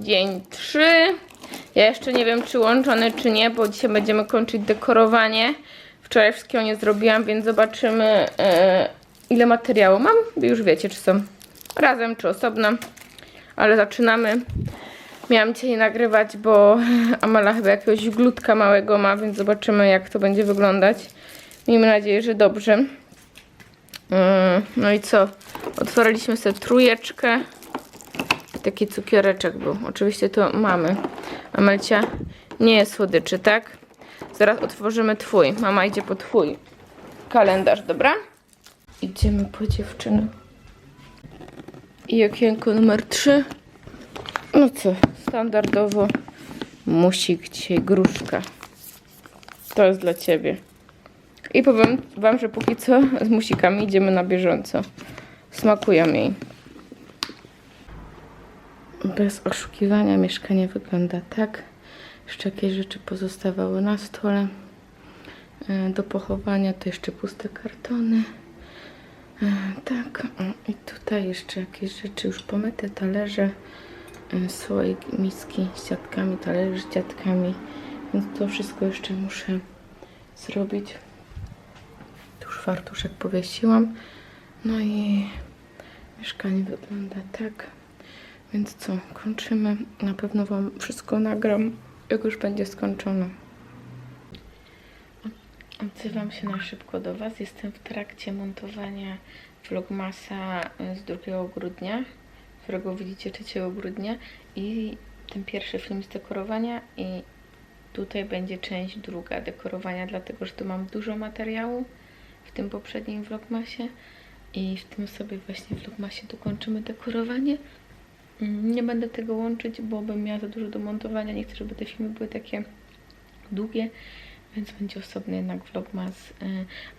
dzień 3. Ja jeszcze nie wiem, czy łączony, czy nie, bo dzisiaj będziemy kończyć dekorowanie. Wczoraj wszystkiego nie zrobiłam, więc zobaczymy, e, ile materiału mam. Już wiecie, czy są razem, czy osobno. Ale zaczynamy. Miałam dzisiaj nagrywać, bo Amala chyba jakiegoś glutka małego ma, więc zobaczymy, jak to będzie wyglądać. Miejmy nadzieję, że dobrze. Mm, No i co? Otworzyliśmy sobie trójeczkę. Taki cukiereczek był. Oczywiście to mamy. Amelcia nie jest słodyczy, tak? Zaraz otworzymy twój. Mama idzie po twój kalendarz, dobra? Idziemy po dziewczynę. I okienko numer 3. No co, standardowo musik dzisiaj gruszka. To jest dla ciebie. I powiem wam, że póki co z musikami idziemy na bieżąco. Smakują jej. Bez oszukiwania mieszkanie wygląda tak. Jeszcze jakieś rzeczy pozostawały na stole. E, Do pochowania to jeszcze puste kartony. E, Tak, i tutaj jeszcze jakieś rzeczy już pomyte, talerze, e, słoik, miski z dziadkami, talerze z dziadkami. Więc to wszystko jeszcze muszę zrobić. Tu już fartuszek powiesiłam. No i mieszkanie wygląda tak. Więc co, kończymy. Na pewno Wam wszystko nagram, jak już będzie skończone. Odzywam się na szybko do Was. Jestem w trakcie montowania vlogmasa z 2 grudnia, którego widzicie 3 grudnia i ten pierwszy film z dekorowania i tutaj będzie część druga dekorowania, dlatego że tu mam dużo materiału w tym poprzednim vlogmasie i w tym sobie właśnie vlogmasie dokończymy dekorowanie. Mm, Nie będę tego łączyć, bo bym miała za dużo do montowania. Nie chcę, żeby te filmy były takie długie, więc będzie osobny jednak vlogmas, y,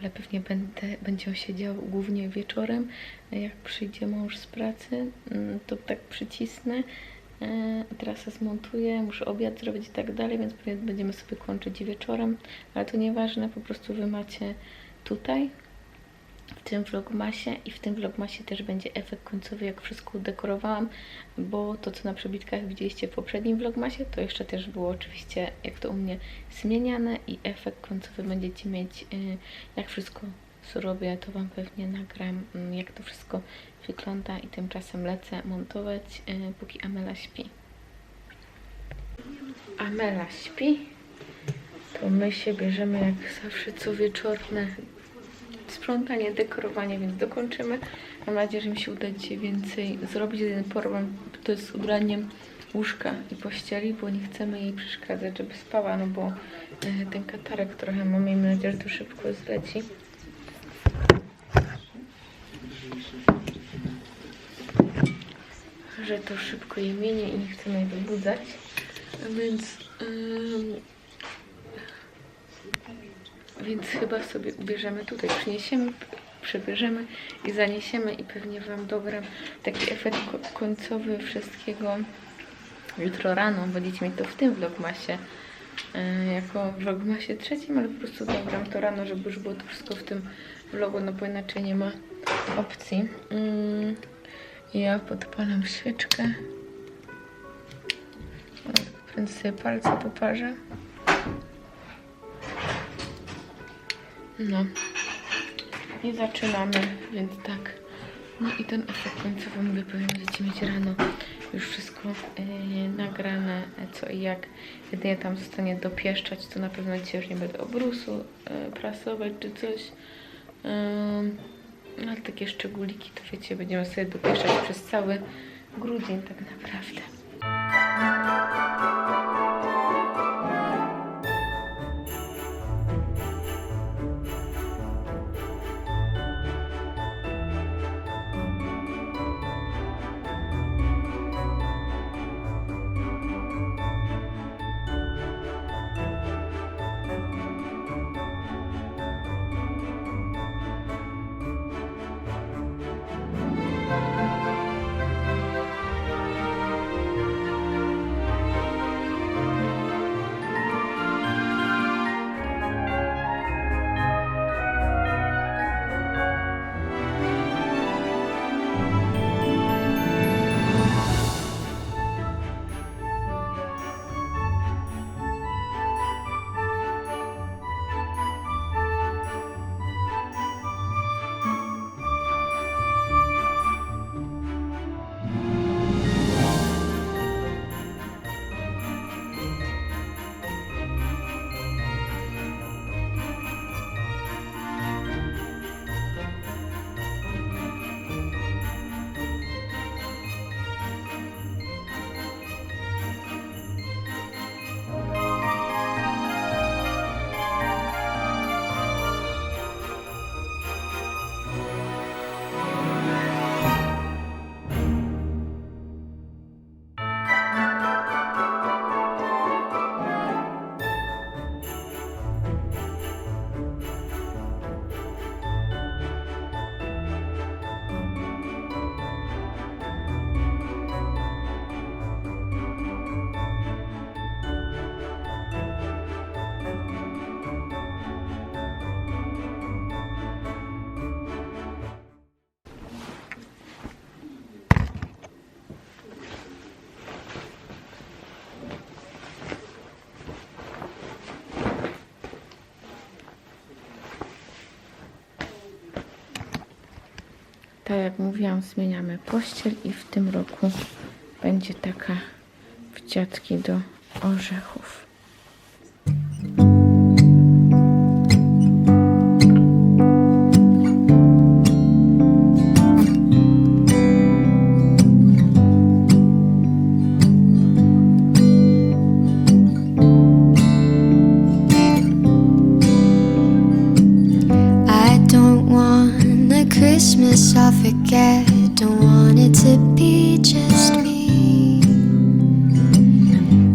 ale pewnie będę, będzie on się dział głównie wieczorem. Y, Jak przyjdzie mąż z pracy, mm, to tak przycisnę. y, Teraz zmontuję, muszę obiad zrobić i tak dalej, więc będziemy sobie kończyć wieczorem, ale to nieważne, po prostu Wy macie tutaj w tym vlogmasie i w tym vlogmasie też będzie efekt końcowy, jak wszystko udekorowałam, bo to, co na przebitkach widzieliście w poprzednim vlogmasie, to jeszcze też było oczywiście, jak to u mnie, zmieniane i efekt końcowy będziecie mieć, y, jak wszystko zrobię, to Wam pewnie nagram, mm, jak to wszystko wygląda i tymczasem lecę montować, y, póki Amela śpi. Amela śpi, to my się bierzemy jak zawsze co wieczorne sprzątanie, dekorowanie, więc dokończymy. Mam nadzieję, że mi się uda dzisiaj więcej zrobić. Jeden problem to jest z ubraniem łóżka i pościeli, bo nie chcemy jej przeszkadzać, żeby spała, no bo e, ten katarek trochę ma, miejmy nadzieję, że to szybko zleci. Że to szybko je minie i nie chcemy jej wybudzać. Więc ym, więc chyba sobie ubierzemy tutaj, przyniesiemy, przebierzemy i zaniesiemy i pewnie Wam dogram taki efekt ko- końcowy wszystkiego jutro rano. Będziecie mieć to w tym vlogmasie, yy, jako vlogmasie trzecim, ale po prostu dogram to rano, żeby już było to wszystko w tym vlogu, no bo inaczej nie ma opcji. Yy, ja podpalam świeczkę. Prędzej palce poparzę. No. I zaczynamy, więc tak. No i ten efekt końcowy mówię, powiem, będziecie mieć rano już wszystko yy, nagrane, e, co i jak. Jedynie tam zostanie dopieszczać, to na pewno dzisiaj już nie będę obrusu yy, prasować czy coś. Yy, ale takie szczególiki, to wiecie, będziemy sobie dopieszczać przez cały grudzień tak naprawdę. Tak jak mówiłam, zmieniamy pościel i w tym roku będzie taka w dziadki do orzechów. Forget. Don't want it to be just me.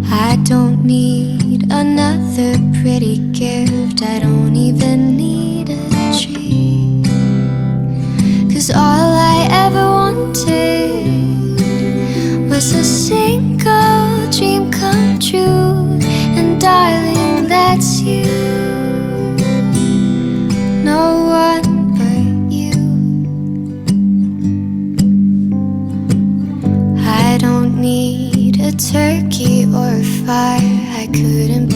I don't need another pretty gift. I don't even need a tree. Cause all I ever wanted was a single dream come true. And darling, that's you. Couldn't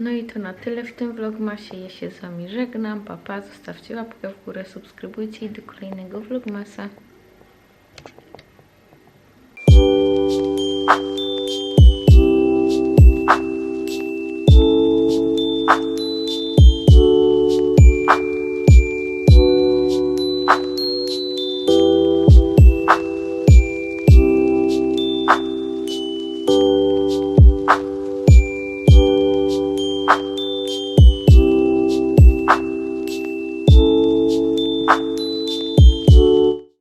No i to na tyle w tym vlogmasie. Ja się z Wami żegnam. Papa, zostawcie łapkę w górę, subskrybujcie i do kolejnego vlogmasa. thank you